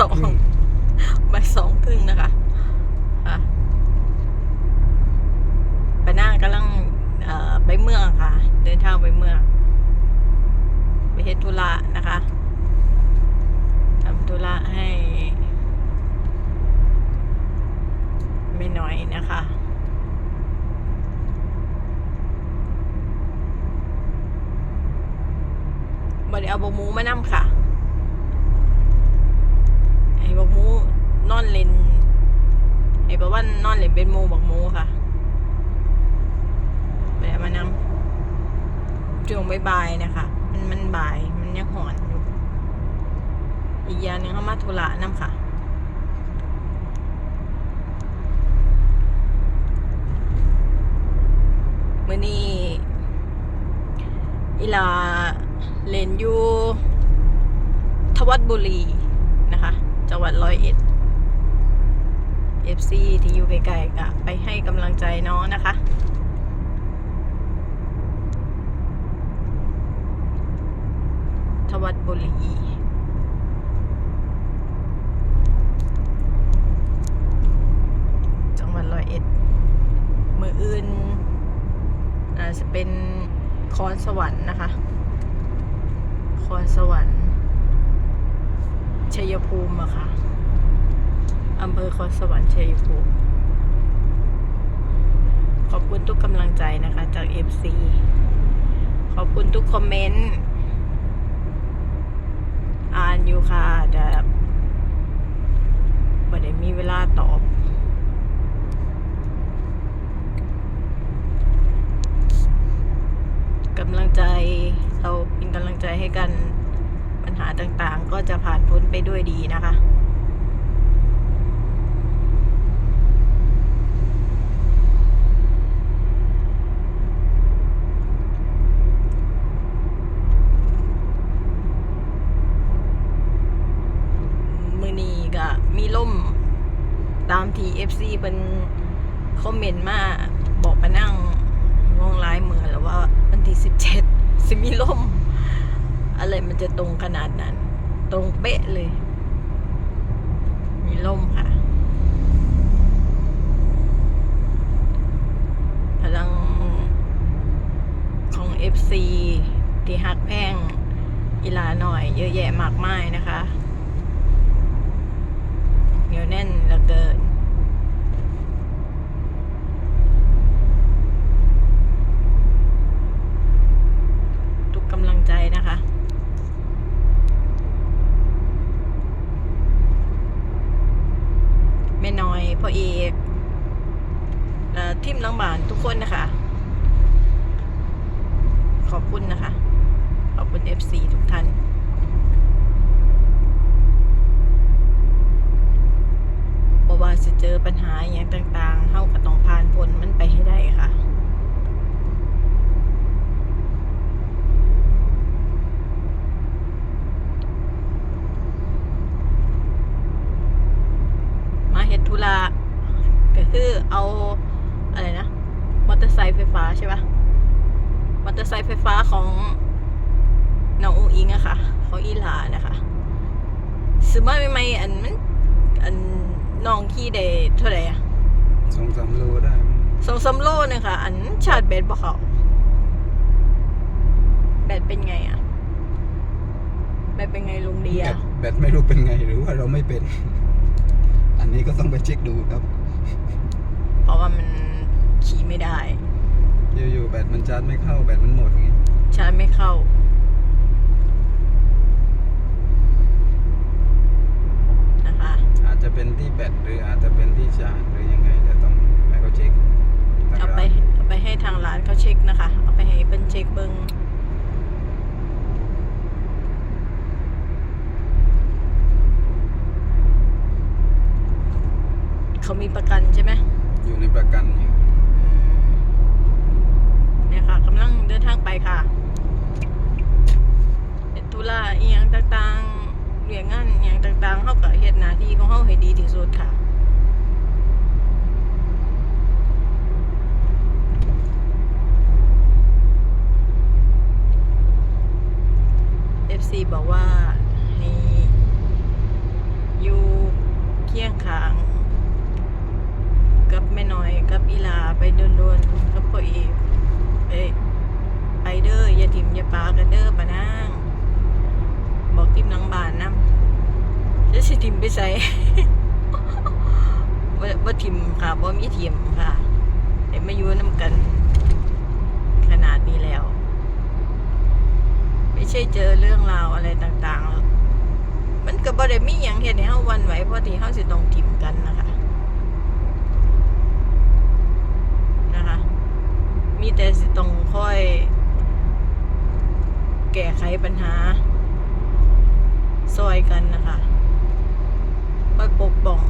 สองบ่ายสองครึ่งนะคะค่ะไปนั่งกำลังเอ่อไปเมืองค่ะ เดินทางไปเมือง ไปเฮ็ดธุระนะคะทำธุระให้ ไม่น้อยนะคะบไดเอาบกหมูมานํค่ะ ไอ้บกมูนอนเล่นไอ้ประวันนอนเล่นเป็นมูบักมูค่ะบไดเอามานำช่วงบ่ายๆนะคะมันมันบ่ายมันยังหอนอยู่อีกอย่างหนึ่งเขามาธุระนํค่ะมื่อนี้อีลาเลนอยูทวัดบุรี จังหวัดร้อยเอ็ด FC ที่อยู่ไกลๆก็ไปให้กำลังใจน้องนะคะ ทวัดบุรีจังหวัดร้อยเอ็ด มืออื่นอาจจะเป็นคอนสวรรค์นะคะ คอนสวรรค์ ชัยภูมิอะค่ะอำเภอคอนสวรรค์ชัยภูมิ ขอบคุณทุกกำลังใจนะคะจาก FC ขอบคุณทุกคอมเมนต์ อ่านอยู่ค่ะแต่ไม่ได้มีเวลาตอบ กำลังใจเราเป็นกำลังใจให้กันปัญหาต่างๆ ก็จะผ่านพ้นไปด้วยดีนะคะมือนีก็มีล่มตามทีเอฟซีเป็นคอมเมนต์มาบอกมานั่งวงไลน์มือนแล้วว่าวันที่สิบเจ็ดสิมีล่ม อะไรมันจะตรงขนาดนั้น ตรงเป๊ะเลย มีล่มค่ะ พลังของ FC ที่หักแพงอีลาหน่อยเยอะแยะมากมายนะคะ เหนียวแน่นเหลือเกิน ทุกกำลังใจนะคะ แม่น้อยพ่อเอกและทีมหลังบานทุกคนนะคะ ขอบคุณนะคะ ขีทุกท่านเพราะว่าจะเจอปัญหาอย่างต่างๆเฮาก็ต้องผ่านพ้นมันไปให้ได้ค่ะมาเฮ็ดธุระก็คือเอาอะไรนะ มอเตอร์ไซค์ไฟฟ้าใช่ปะมอเตอร์ไซค์ไฟฟ้าของ น้องอูอิงอะค่ะของอีหลานะคะซื้อมาใหม่ๆอันมันอันน้องขี่ได้เท่าไหร่อะสองสามโลได้มั้งสองสามโลนึงค่ะ อันชาร์จแบตบ่เขาแบตเป็นไงอะแบตเป็นไงลุงเดียแบตแบตไม่รู้เป็นไงหรือว่าเราไม่เป็น อันนี้ก็ต้องไปเช็คดูครับ เพราะว่ามันขี่ไม่ได้อยู่ๆแบตมันชาร์จไม่เข้าแบตมันหมดไงชาร์จไม่เข้า นะคะ อาจจะ เป็นที่แบตหรืออาจจะเป็นที่ชาร์จหรือยังไงแต่ต้องให้เขาเช็คทางเอาไปร้านเอาไปให้ทางร้านเขาเช็คนะคะ เอาไปให้เปิ้นเช็คเบิงเขามีประกันใช่ไหม อยู่ในประกันอยู่เนี่ยค่ะกำลังเดินทางไปค่ะเฮ็ดธุระอีหยังต่างๆ เรียงงานอย่างต่างๆเขากับเหตุหน้าที่ของเขาให้ดีที่สุดค่ะเอฟซีบอกว่านี่อยู่เคียงข้าง กับแม่น้อยกับอีลาไปโดินดนกับพ่อเอกไปเด้ออย่าทิมอย่าปากันเด้อปะนาง บอกทิมหลังบ้านนะจะสิทิมไปใส่ว่าว่ทิมค่ะว่มีทิมค่ะแต่ไม่ยู่น้ำกัน ขนาดนี้แล้ว ไม่ใช่เจอเรื่องราวอะไรต่างๆ มันก็บ่ได้มีอย่างเห็นให้เฮาวันไหวเพราะที่เฮาสิต้องทิมกันนะคะนะคะ มีแต่สิต้องค่อย แก้ไขปัญหา ซอยกันนะคะคอยปกป้อง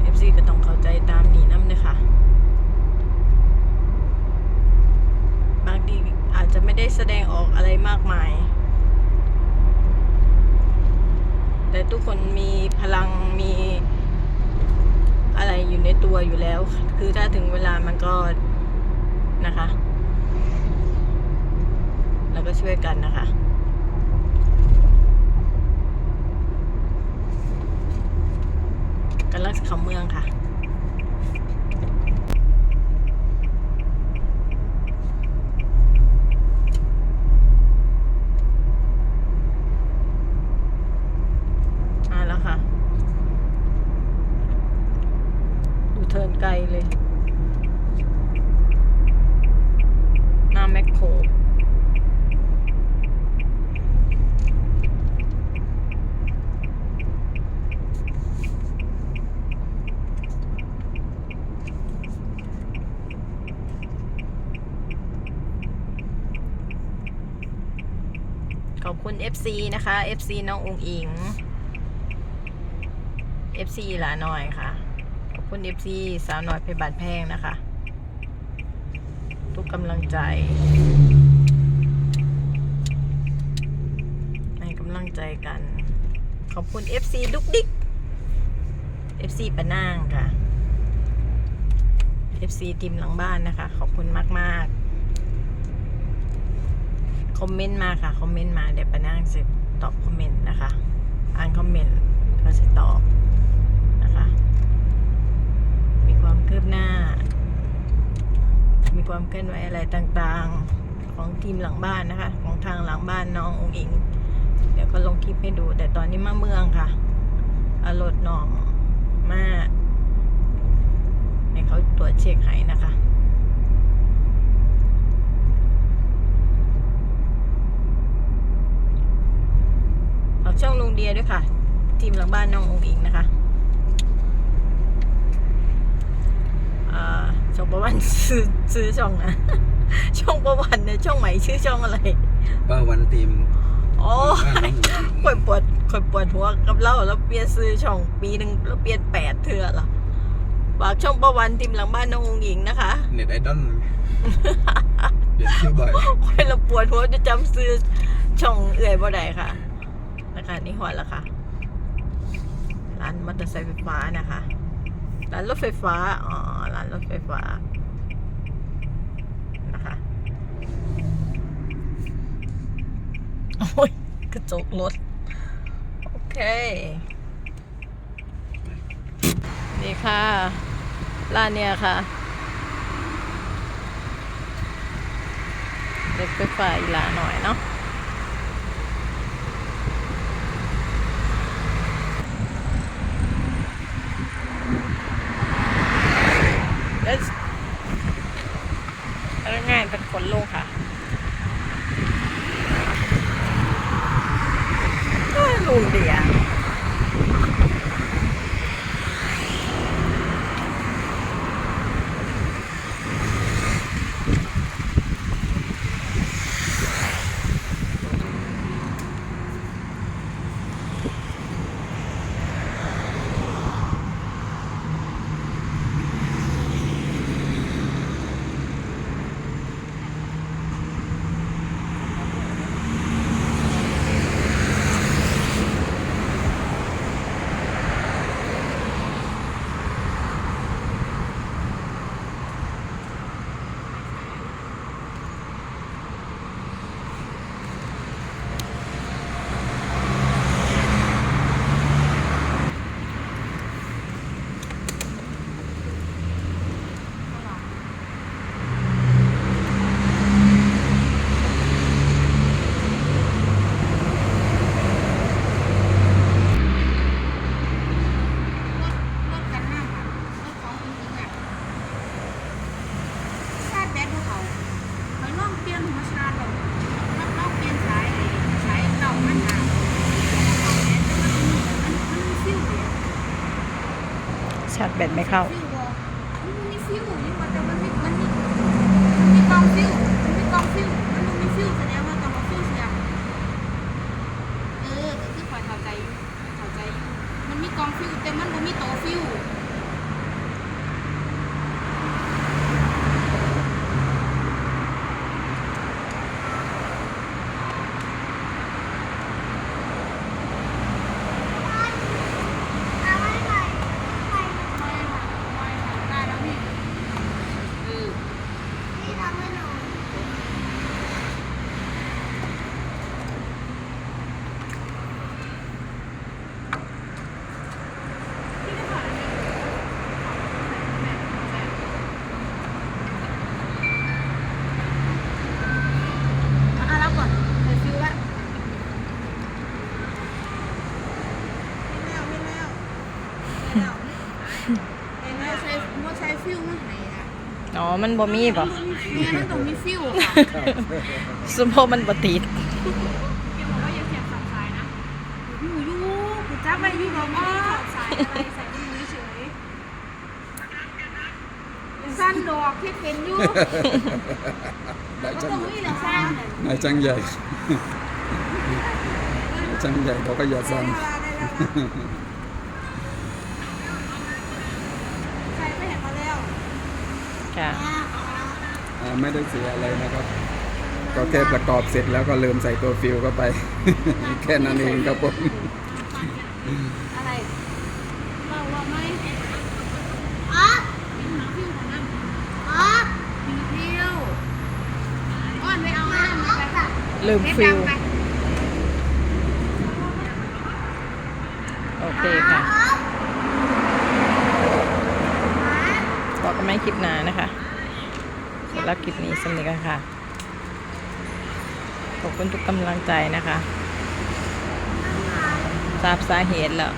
เอฟซีก็ต้องเข้าใจตามนี้น้ำนะคะบางทีอาจจะไม่ได้แสดงออกอะไรมากมาย แต่ทุกคนมีพลังมีอะไรอยู่ในตัวอยู่แล้ว คือถ้าถึงเวลามันก็ นะคะ แล้วก็ช่วยกันนะคะกันลักษาเมืองค่ะ มาแล้วค่ะ ดูเทิร์นไกลเลย หน้าแมคโคร ขอบคุณ FC นะคะ FC น้องอุงอิง FC หลาหน่อยค่ะ ขอบคุณ FC สาวหน่อยเพชรบานแพงนะคะ ทุกกำลังใจให้กำลังใจกัน ขอบคุณ FC ดุกดิก FC ปะนางค่ะ FC ทีมหลังบ้านนะคะ ขอบคุณมาก ๆ อมเมนต์มาค่ะ คอมเมนต์มาเดี๋ยวไปะนางจะตอบคอมเมนต์นะคะ อ่านคอมเมนต์ก็จะตอบนะคะ มีความคืบหน้า มีความเคลื่อนไหวอะไรต่างๆ ของทีมหลังบ้านนะคะ ของทางหลังบ้านน้ององอิง เดี๋ยวก็ลงคลิปให้ดู แต่ตอนนี้มาเมืองค่ะอารถน้องมาให้เขาตรวจเช็คให้นะคะ ฝาก ช่องลุงเดียด้วยค่ะ ทีมหลังบ้านน้ององอิงนะคะอ่าช่องประวันซื้อซื้อช่องนะช่องประวันเนี่ยช่องใหม่ชื่อช่องอะไรป้าวันทีมอ๋อบ้านน้องอุ๋งอิ๋งค่อยปวดค่อยปวดหัวกับเราแล้วเปลี่ยนซื้อช่องปีหนึ่งแล้วเปลี่ยนแปดเทื่อละฝากช่องประวันทีมหลังบ้านน้ององอิงนะคะเน็ตไอดอลเปลี่ยนชื่อบ่อยค่อยละปวดหัวจะจำซื้อช่องเอื่อยบ่ได้ค่ะ นะคะนี่หัวแล้วค่ะ ร้านมอเตอร์ไซค์ไฟฟ้านะคะ ร้านรถไฟฟ้า อ๋อ ร้านรถไฟฟ้า นะคะ โอ้ย กระจกรถ โอเค นี่ค่ะ ร้านเนี่ยค่ะรถไฟฟ้าอีลาหน่อยเนาะ แล้วพนักงานเป็นคนลกค่ะ แบตไม่เข้า ฟิวบอมันมีฟิวนี่มันแต่มันมีมันมีมันมีกองฟิวมันมีกองฟิวมันบ่มีฟิวแสดงว่าต้องเอาฟิวเสียบเออก็คือคอยเข้าใจอยู่เข้าใจอยู่มันมีกองฟิวแต่มันบ่มีโตฟิว ไม่ค่ะไม่ค่ะได้แล้วนี่เออ อะแล้วก่อนใส่ฟิวละไม่แล้วไม่แล้วไม่แล้วไม่แล้วใช้ว่าใช้ฟิวมาให้นะ อ๋อ มันบ่มีป่ะแม่นั่นต้องมีฟิวค่ะสมพมันบ่ติดแกบอกว่าอย่าเสียบสายสายนะอยู่อยู่กูจับไปอยู่กับว่าสายอะไรใส่ที่มือเฉยสั้นดอกที่เป็นอยู่ได้ก็ช่างต้องใหญ่มีเหลือสั้นนายช่างใหญ่ช่างใหญ่เขาก็อย่าสั่นใส่ไปเห็นมาแล้ว ค่ะอ่าไม่ได้เสียอะไรนะครับ ก็แค่ประกอบเสร็จแล้วก็ลืมใส่ตัวฟิลเข้าไป แค่นั้นเองครับผมอะไรเราว่าไม่อ๋อมีหาฟิวของนั่นอ๋อมีฟิวอ้อนไปเอาน้ำไปลืมฟิลโอเคค่ะบอ กกันไม่คลิปหนานะคะสำหรับคลิปนี้สำเร็จกันค่ะ ขอบคุณทุกกำลังใจนะคะทราบสาเหตุแล้ว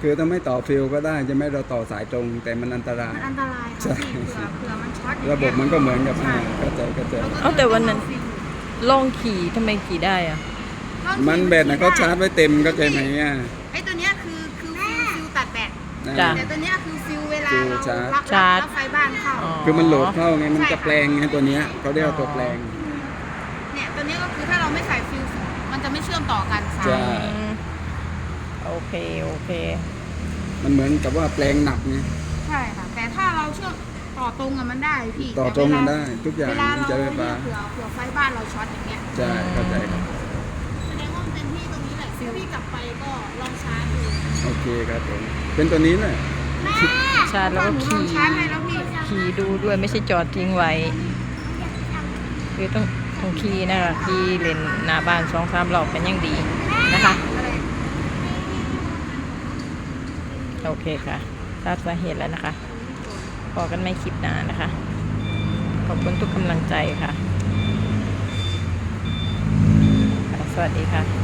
คือถ้าไม่ต่อฟิลก็ได้จะไม่เราต่อสายตรงแต่มันอันตรายมันอันตรายใช่ค่ะพี่เผื่อเผื่อมันช็อตอย่างระบบเงี้ยมันก็เหมือนกับใช่อ่าเข้าใจเข้าใจเอ้าแต่วันนั้นลองขี่ทำไมขี่ได้อะมันแบตนะเขาชาร์จไว้เต็มเข้าใจไหมอะ จ้ะ แต่ตัวเนี้ยคือฟิวเวลาฟิวเราชาร์จรับชาร์จ รับไฟบ้านเข้าอ๋อคือมันโหลดเข้าไงมันจะแปลงไงตัวเนี้ยเขาเรียกว่าตัวแปลง เนี่ยตัวเนี้ยก็คือถ้าเราไม่ใส่ฟิวมันจะไม่เชื่อมต่อกันสายใช่อืมโอเค โอเค มันเหมือนกับว่าแปลงหนักไงใช่ค่ะ แต่ถ้าเราเชื่อมต่อตรงอะมันได้พี่ต่อตรงมันแเวลาได้ ทุกอย่างเวลาเราใช้ไฟฟ้าเผื่อเผื่อไฟบ้านเราช็อตอย่างเงี้ยใช่เข้าใจครับแสดงว่ามันเป็นที่ตรงนี้แหละฟิวพี่กลับไปก็ลองชาร์จดู โอเคครับผม เป็นตัวนี้แหละชาร์จแล้วก็หนูลอขี่งชาร์จให้แล้วพี่ขี่ดูด้วยไม่ใช่จอดทิ้งไว้ คือต้องต้องขี่นะคะขี่เลนหน้าบ้านสองสามรอบเป็นยังดีนะคะอะไรโอเคค่ะทราบสาเหตุแล้วนะคะพอกันไม่คลิปหน้านะคะ ขอบคุณทุกกำลังใจค่ะค่ะสวัสดีค่ะ